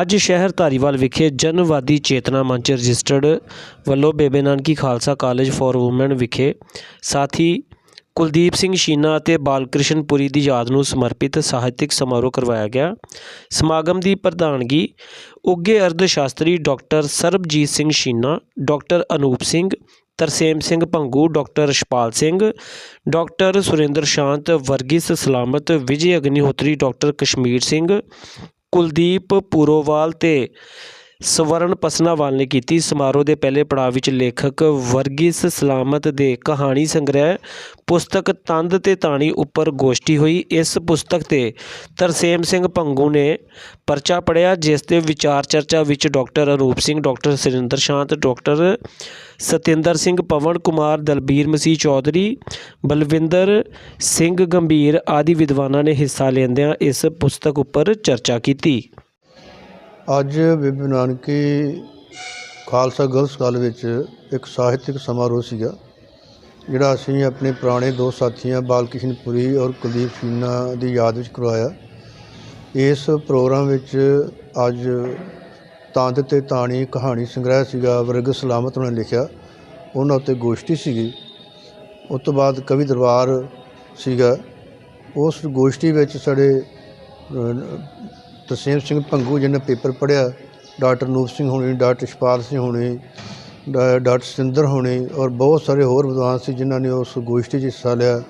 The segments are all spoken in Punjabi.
ਅੱਜ ਸ਼ਹਿਰ ਧਾਰੀਵਾਲ ਵਿਖੇ ਜਨਵਾਦੀ ਚੇਤਨਾ ਮੰਚ ਰਜਿਸਟਰਡ ਵੱਲੋਂ Bebe Nanaki Khalsa college for women ਵਿਖੇ ਸਾਥੀ ਕੁਲਦੀਪ ਸਿੰਘ ਸ਼ੀਨਾ ਅਤੇ ਬਾਲਕ੍ਰਿਸ਼ਨ ਪੁਰੀ ਦੀ ਯਾਦ ਨੂੰ ਸਮਰਪਿਤ ਸਾਹਿਤਿਕ ਸਮਾਰੋਹ ਕਰਵਾਇਆ ਗਿਆ। ਸਮਾਗਮ ਦੀ ਪ੍ਰਧਾਨਗੀ ਉੱਘੇ ਅਰਧ ਸ਼ਾਸਤਰੀ doctor Sarabjit Singh Sheena, doctor Anoop Singh, Tarsem Singh Bhangu, doctor Rashpal Singh, doctor Surinder Shant, Varghese Salamat, Vijay Agnihotri, doctor Kashmir Singh Kuldeep Purowal ਤੇ ਸਵਰਨ ਪਸਨਾਵਾਲ ਨੇ ਕੀਤੀ ਸਮਾਰੋਹ ਦੇ ਪਹਿਲੇ ਪੜਾਅ ਵਿੱਚ ਲੇਖਕ ਵਰਗੀਸ ਸਲਾਮਤ ਦੇ ਕਹਾਣੀ ਸੰਗ੍ਰਹਿ, ਪੁਸਤਕ ਤੰਦ ਤੇ ਤਾਣੀ ਉੱਪਰ ਗੋਸ਼ਟੀ ਹੋਈ। ਇਸ ਪੁਸਤਕ ਤੇ ਤਰਸੇਮ ਸਿੰਘ ਭੰਗੂ ਨੇ ਪਰਚਾ ਪੜਿਆ ਜਿਸ ਦੇ ਵਿਚਾਰ ਚਰਚਾ ਵਿੱਚ doctor Anoop Singh, doctor Surinder Shant, doctor Satinder Singh Pawan, Kumar Dalbir Masih Chaudhary, Balwinder Singh Gambhir ਆਦਿ ਵਿਦਵਾਨਾਂ ਨੇ ਹਿੱਸਾ ਲੈਂਦਿਆਂ ਇਸ ਪੁਸਤਕ ਉੱਪਰ ਚਰਚਾ ਕੀਤੀ। ਅੱਜ ਬੀਬੀ ਨਾਨਕੀ ਖਾਲਸਾ ਗਰਲਸ ਕਾਲਜ ਵਿੱਚ ਇੱਕ ਸਾਹਿਤਿਕ ਸਮਾਰੋਹ ਸੀਗਾ, ਜਿਹੜਾ ਅਸੀਂ ਆਪਣੇ ਪੁਰਾਣੇ ਦੋ ਸਾਥੀਆਂ ਬਾਲਕ੍ਰਿਸ਼ਨ ਪੁਰੀ ਔਰ ਕੁਲਦੀਪ ਸ਼ੀਨਾ ਦੀ ਯਾਦ ਵਿੱਚ ਕਰਵਾਇਆ। ਇਸ ਪ੍ਰੋਗਰਾਮ ਵਿੱਚ ਅੱਜ ਤਾਂਦ ਤੇ ਤਾਣੀ ਕਹਾਣੀ ਸੰਗ੍ਰਹਿ ਸੀਗਾ, ਵਰਗ ਸਲਾਮਤ ਨੇ ਲਿਖਿਆ। ਉਹਨਾਂ ਉੱਤੇ ਗੋਸ਼ਟੀ ਸੀਗੀ। ਉਸ ਤੋਂ ਬਾਅਦ ਕਵੀ ਦਰਬਾਰ ਸੀਗਾ। ਉਸ ਗੋਸ਼ਟੀ ਵਿੱਚ ਸਾਡੇ ਤਰਸੇਮ ਸਿੰਘ ਭੰਗੂ ਜਿਹਨੇ ਪੇਪਰ ਪੜ੍ਹਿਆ ਡਾਕਟਰ ਨੂਪ ਸਿੰਘ ਹੋਣੀ ਡਾਕਟਰ ਸ਼ਪਾਲ ਸਿੰਘ ਹੋਣੀ ਡਾ- ਡਾਕਟਰ ਸਿੰਦਰ ਹੋਣੀ ਔਰ ਬਹੁਤ ਸਾਰੇ ਹੋਰ ਵਿਦਵਾਨ ਸੀ ਜਿਨ੍ਹਾਂ ਨੇ ਉਸ ਗੋਸ਼ਟੀ 'ਚ ਹਿੱਸਾ ਲਿਆ।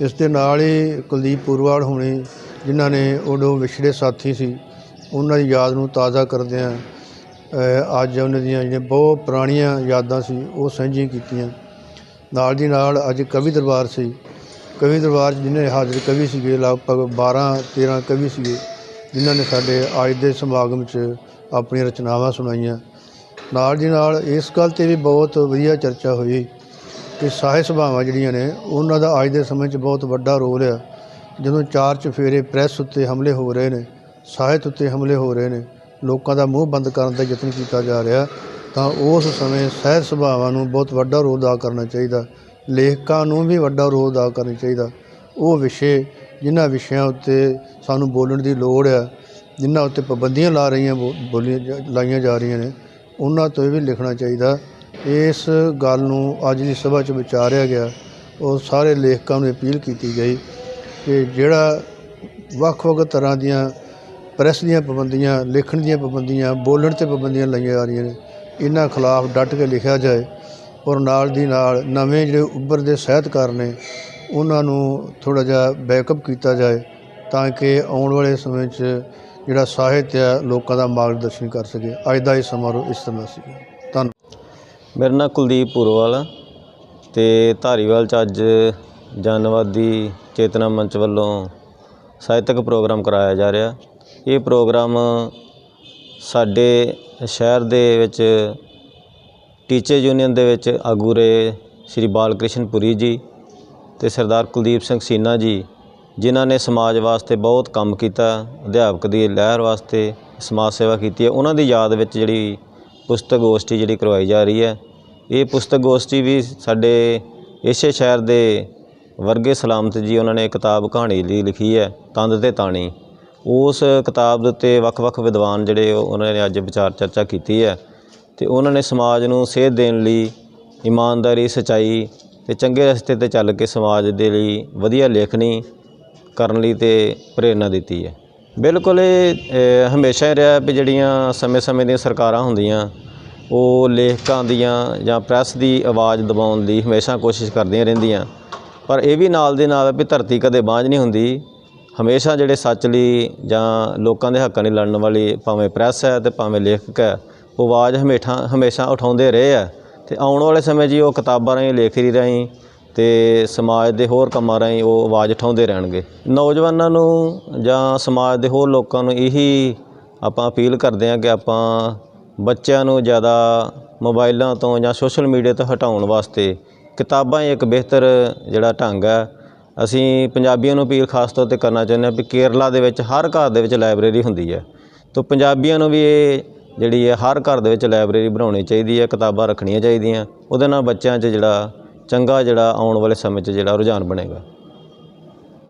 ਇਸ ਦੇ ਨਾਲ ਹੀ ਕੁਲਦੀਪ ਪੂਰਵਾਲ ਹੋਣੀ ਜਿਨ੍ਹਾਂ ਨੇ ਉਦੋਂ ਵਿਛੜੇ ਸਾਥੀ ਸੀ ਉਹਨਾਂ ਦੀ ਯਾਦ ਨੂੰ ਤਾਜ਼ਾ ਕਰਦਿਆਂ ਅ, ਅੱਜ ਉਹਨਾਂ ਦੀਆਂ ਜਿਹੜੀਆਂ ਬਹੁਤ ਪੁਰਾਣੀਆਂ ਯਾਦਾਂ ਸੀ ਉਹ ਸਾਂਝੀਆਂ ਕੀਤੀਆਂ। ਨਾਲ ਦੀ ਨਾਲ ਅੱਜ ਕਵੀ ਦਰਬਾਰ ਸੀ। ਕਵੀ ਦਰਬਾਰ 'ਚ ਜਿਹਨੇ ਹਾਜ਼ਰ ਕਵੀ ਸੀਗੇ ਲਗਭਗ 12 13 ਕਵੀ ਸੀਗੇ। ਜਿਨ੍ਹਾਂ ਨੇ ਸਾਡੇ ਅੱਜ ਦੇ ਸਮਾਗਮ 'ਚ ਆਪਣੀਆਂ ਰਚਨਾਵਾਂ ਸੁਣਾਈਆਂ। ਨਾਲ ਦੀ ਨਾਲ ਇਸ ਗੱਲ ਤੇ ਵੀ ਬਹੁਤ ਵਧੀਆ ਚਰਚਾ ਹੋਈ ਕਿ ਸਾਹਿਤ ਸਭਾਵਾਂ ਜਿਹੜੀਆਂ ਨੇ, ਉਹਨਾਂ ਦਾ ਅੱਜ ਦੇ ਸਮੇਂ 'ਚ ਬਹੁਤ ਵੱਡਾ ਰੋਲ ਆ। ਜਦੋਂ ਚਾਰ ਚਫੇਰੇ ਪ੍ਰੈਸ ਉੱਤੇ ਹਮਲੇ ਹੋ ਰਹੇ ਨੇ, ਸਾਹਿਤ ਉੱਤੇ ਹਮਲੇ ਹੋ ਰਹੇ ਨੇ, ਲੋਕਾਂ ਦਾ ਮੂੰਹ ਬੰਦ ਕਰਨ ਦਾ ਯਤਨ ਕੀਤਾ ਜਾ ਰਿਹਾ, ਤਾਂ ਉਸ ਸਮੇਂ ਸਾਹਿਤ ਸਭਾਵਾਂ ਨੂੰ ਬਹੁਤ ਵੱਡਾ ਰੋਲ ਅਦਾ ਕਰਨਾ ਚਾਹੀਦਾ। ਲੇਖਕਾਂ ਨੂੰ ਵੀ ਵੱਡਾ ਰੋਲ ਅਦਾ ਕਰਨਾ ਚਾਹੀਦਾ। ਉਹ ਵਿਸ਼ੇ ਜਿਨ੍ਹਾਂ ਵਿਸ਼ਿਆਂ ਉੱਤੇ ਸਾਨੂੰ ਬੋਲਣ ਦੀ ਲੋੜ ਆ ਜਿਨ੍ਹਾਂ ਉੱਤੇ ਪਾਬੰਦੀਆਂ ਲਾ ਰਹੀਆਂ ਬੋ- ਬੋਲੀਆਂ ਜਾ- ਲਾਈਆਂ ਜਾ ਰਹੀਆਂ ਨੇ, ਉਹਨਾਂ ਤੋਂ ਇਹ ਵੀ ਲਿਖਣਾ ਚਾਹੀਦਾ, ਇਸ ਗੱਲ ਨੂੰ ਅੱਜ ਦੀ ਸਭਾ 'ਚ ਵਿਚਾਰਿਆ ਗਿਆ, ਉਹ ਸਾਰੇ ਲੇਖਕਾਂ ਨੂੰ ਅਪੀਲ ਕੀਤੀ ਗਈ ਕਿ ਜਿਹੜਾ ਵੱਖ-ਵੱਖ ਤਰ੍ਹਾਂ ਦੀਆਂ ਪ੍ਰੈਸ ਦੀਆਂ ਪਾਬੰਦੀਆਂ, ਲਿਖਣ ਦੀਆਂ ਪਾਬੰਦੀਆਂ, ਬੋਲਣ ਤੇ ਪਾਬੰਦੀਆਂ ਲਾਈਆਂ ਜਾ ਰਹੀਆਂ ਨੇ, ਇਹਨਾਂ ਖਿਲਾਫ ਡਟ ਕੇ ਲਿਖਿਆ ਜਾਏ ਔਰ ਨਾਲ ਦੀ ਨਾਲ ਨਵੇਂ ਜਿਹੜੇ ਉੱਭਰਦੇ ਸਾਹਿਤਕਾਰ ਨੇ ਉਹਨਾਂ ਨੂੰ ਥੋੜਾ ਜਿਹਾ ਬੈਕਅਪ ਕੀਤਾ ਜਾਏ ਤਾਂ ਕਿ ਆਉਣ ਵਾਲੇ ਸਮੇਂ 'ਚ ਜਿਹੜਾ ਸਾਹਿਤ ਆ ਲੋਕਾਂ ਦਾ ਮਾਰਗਦਰਸ਼ਨ ਕਰ ਸਕੇ। ਅੱਜ ਦਾ ਇਹ ਸਮਾਰੋਹ ਇਸ ਤਰ੍ਹਾਂ ਸੀ। ਧੰਨਵਾਦ। ਮੇਰਾ ਨਾਂ ਕੁਲਦੀਪ ਪੂਰਵਾਲ ਆ ਤੇ ਧਾਰੀਵਾਲ ਚ ਅੱਜ ਜਨਵਾਦੀ ਚੇਤਨਾ ਮੰਚ ਵੱਲੋਂ ਸਾਹਿਤਕ ਪ੍ਰੋਗਰਾਮ ਕਰਾਇਆ ਜਾ ਰਿਹਾ। ਇਹ ਪ੍ਰੋਗਰਾਮ ਸਾਡੇ ਸ਼ਹਿਰ ਦੇ ਵਿੱਚ ਟੀਚਰ ਯੂਨੀਅਨ ਦੇ ਵਿੱਚ ਆਗੂ ਰਹੇ ਸ਼੍ਰੀ ਬਾਲਕ੍ਰਿਸ਼ਨ ਪੁਰੀ ਜੀ ਤੇ ਸਰਦਾਰ ਕੁਲਦੀਪ ਸਿੰਘ ਸੀਨਾ ਜੀ, ਜਿਨ੍ਹਾਂ ਨੇ ਸਮਾਜ ਵਾਸਤੇ ਬਹੁਤ ਕੰਮ ਕੀਤਾ, ਅਧਿਆਪਕ ਦੀ ਲਹਿਰ ਵਾਸਤੇ ਸਮਾਜ ਸੇਵਾ ਕੀਤੀ ਹੈ, ਉਹਨਾਂ ਦੀ ਯਾਦ ਵਿੱਚ ਜਿਹੜੀ ਪੁਸਤਕ ਗੋਸ਼ਟੀ ਜਿਹੜੀ ਕਰਵਾਈ ਜਾ ਰਹੀ ਹੈ, ਇਹ ਪੁਸਤਕ ਗੋਸ਼ਟੀ ਵੀ ਸਾਡੇ ਇਸੇ ਸ਼ਹਿਰ ਦੇ ਵਰਗੇ ਸਲਾਮਤ ਜੀ ਉਹਨਾਂ ਨੇ ਕਿਤਾਬ ਕਹਾਣੀ ਲਈ ਲਿਖੀ ਹੈ, ਤੰਦ ਤੇ ਤਾਣੀ। ਉਸ ਕਿਤਾਬ ਦੇ ਉੱਤੇ ਵੱਖ-ਵੱਖ ਵਿਦਵਾਨ ਜਿਹੜੇ ਉਹ- ਉਹਨਾਂ ਨੇ ਅੱਜ ਵਿਚਾਰ ਚਰਚਾ ਕੀਤੀ ਹੈ, ਤੇ ਉਹਨਾਂ ਨੇ ਸਮਾਜ ਨੂੰ ਸੇਧ ਦੇਣ ਲਈ ਇਮਾਨਦਾਰੀ, ਸਚਾਈ ਤੇ ਚੰਗੇ ਰਸਤੇ ਤੇ ਚੱਲ ਕੇ ਸਮਾਜ ਦੇ ਲਈ ਵਧੀਆ ਲੇਖਣੀ ਕਰਨ ਲਈ ਤੇ ਪ੍ਰੇਰਣਾ ਦਿੱਤੀ ਹੈ। ਬਿਲਕੁਲ ਇਹ ਹਮੇਸ਼ਾ ਹੀ ਰਿਹਾ ਵੀ ਜਿਹੜੀਆਂ ਸਮੇਂ-ਸਮੇਂ ਦੀਆਂ ਸਰਕਾਰਾਂ ਹੁੰਦੀਆਂ, ਉਹ ਲੇਖਕਾਂ ਦੀਆਂ ਜਾਂ ਪ੍ਰੈਸ ਦੀ ਆਵਾਜ਼ ਦਬਾਉਣ ਦੀ ਹਮੇਸ਼ਾ ਕੋਸ਼ਿਸ਼ ਕਰਦੀਆਂ ਰਹਿੰਦੀਆਂ। ਪਰ ਇਹ ਵੀ ਨਾਲ ਦੇ ਨਾਲ ਵੀ ਧਰਤੀ ਕਦੇ ਬਾਂਝ ਨਹੀਂ ਹੁੰਦੀ। ਹਮੇਸ਼ਾ ਜਿਹੜੇ ਸੱਚ ਲਈ ਜਾਂ ਲੋਕਾਂ ਦੇ ਹੱਕਾਂ ਲਈ ਲੜਨ ਵਾਲੀ ਭਾਵੇਂ ਪ੍ਰੈਸ ਹੈ ਤੇ ਭਾਵੇਂ ਲੇਖਕ ਹੈ, ਉਹ ਆਵਾਜ਼ ਹਮੇਸ਼ਾ ਹਮੇਸ਼ਾ ਉਠਾਉਂਦੇ ਰਹੇ ਆ ਤੇ ਆਉਣ ਵਾਲੇ ਸਮੇਂ 'ਚ ਉਹ ਕਿਤਾਬਾਂ ਰਾਹੀਂ, ਲੇਖਰੀ ਰਾਹੀਂ ਤੇ ਸਮਾਜ ਦੇ ਹੋਰ ਕੰਮਾਂ ਰਾਹੀਂ ਉਹ ਆਵਾਜ਼ ਉਠਾਉਂਦੇ ਰਹਿਣਗੇ। ਨੌਜਵਾਨਾਂ ਨੂੰ ਜਾਂ ਸਮਾਜ ਦੇ ਹੋਰ ਲੋਕਾਂ ਨੂੰ ਇਹੀ ਆਪਾਂ ਅਪੀਲ ਕਰਦੇ ਹਾਂ ਕਿ ਆਪਾਂ ਬੱਚਿਆਂ ਨੂੰ ਜ਼ਿਆਦਾ ਮੋਬਾਈਲਾਂ ਤੋਂ ਜਾਂ ਸੋਸ਼ਲ ਮੀਡੀਆ ਤੋਂ ਹਟਾਉਣ ਵਾਸਤੇ ਕਿਤਾਬਾਂ ਹੀ ਇੱਕ ਬਿਹਤਰ ਜਿਹੜਾ ਢੰਗ ਹੈ। ਅਸੀਂ ਪੰਜਾਬੀਆਂ ਨੂੰ ਅਪੀਲ ਖਾਸ ਤੌਰ ਤੇ ਕਰਨਾ ਚਾਹੁੰਦੇ ਹਾਂ ਵੀ ਕੇਰਲਾ ਦੇ ਵਿੱਚ, ਹਰ ਘਰ ਦੇ ਵਿੱਚ ਲਾਇਬ੍ਰੇਰੀ ਹੁੰਦੀ ਹੈ। ਤਾਂ ਪੰਜਾਬੀਆਂ ਨੂੰ ਵੀ ਇਹ ਜਿਹੜੀ ਹੈ ਹਰ ਘਰ ਦੇ ਵਿੱਚ ਲਾਇਬ੍ਰੇਰੀ ਬਣਾਉਣੀ ਚਾਹੀਦੀ ਹੈ, ਕਿਤਾਬਾਂ ਰੱਖਣੀਆਂ ਚਾਹੀਦੀਆਂ, ਉਹਦੇ ਨਾਲ ਬੱਚਿਆਂ 'ਚ ਜਿਹੜਾ ਚੰਗਾ ਜਿਹੜਾ ਆਉਣ ਵਾਲੇ ਸਮੇਂ 'ਚ ਜਿਹੜਾ ਰੁਝਾਨ ਬਣੇਗਾ।